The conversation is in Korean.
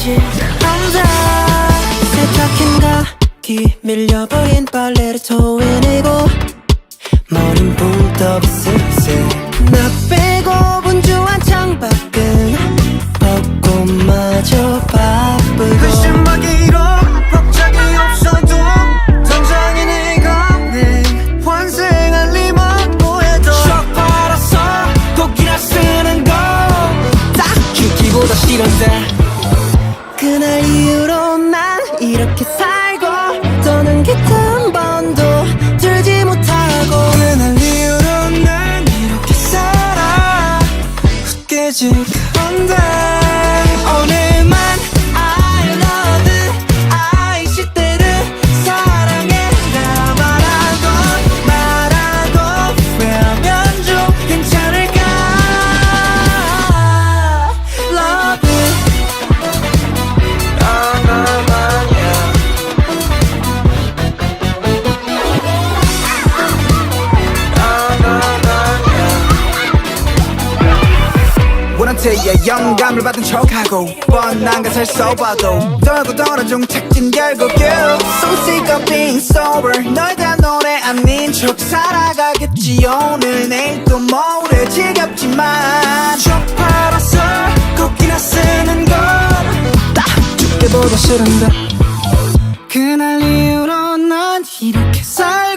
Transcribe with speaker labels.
Speaker 1: 깨질 한다 세탁한 가기 밀려버린 빨래를 토해내고 머린 붕떠 슬슬 나빼 이렇게 살고 떠난 게단 번도 들지 못하고
Speaker 2: 그날 이후로 난 이렇게 살아. 깨질 원한테의 영감을 받은 척하고 뻔한 것을 써봐도 떨고 떨어진 착진 결국 you So sick of being sober. 너희가 노래 아닌 척 살아가겠지. 오늘 내일 또 모레 지겹지만 척 팔아서 곡이나 쓰는 건딱 죽게보다 싫은데. 그날 이후로 난 이렇게 살아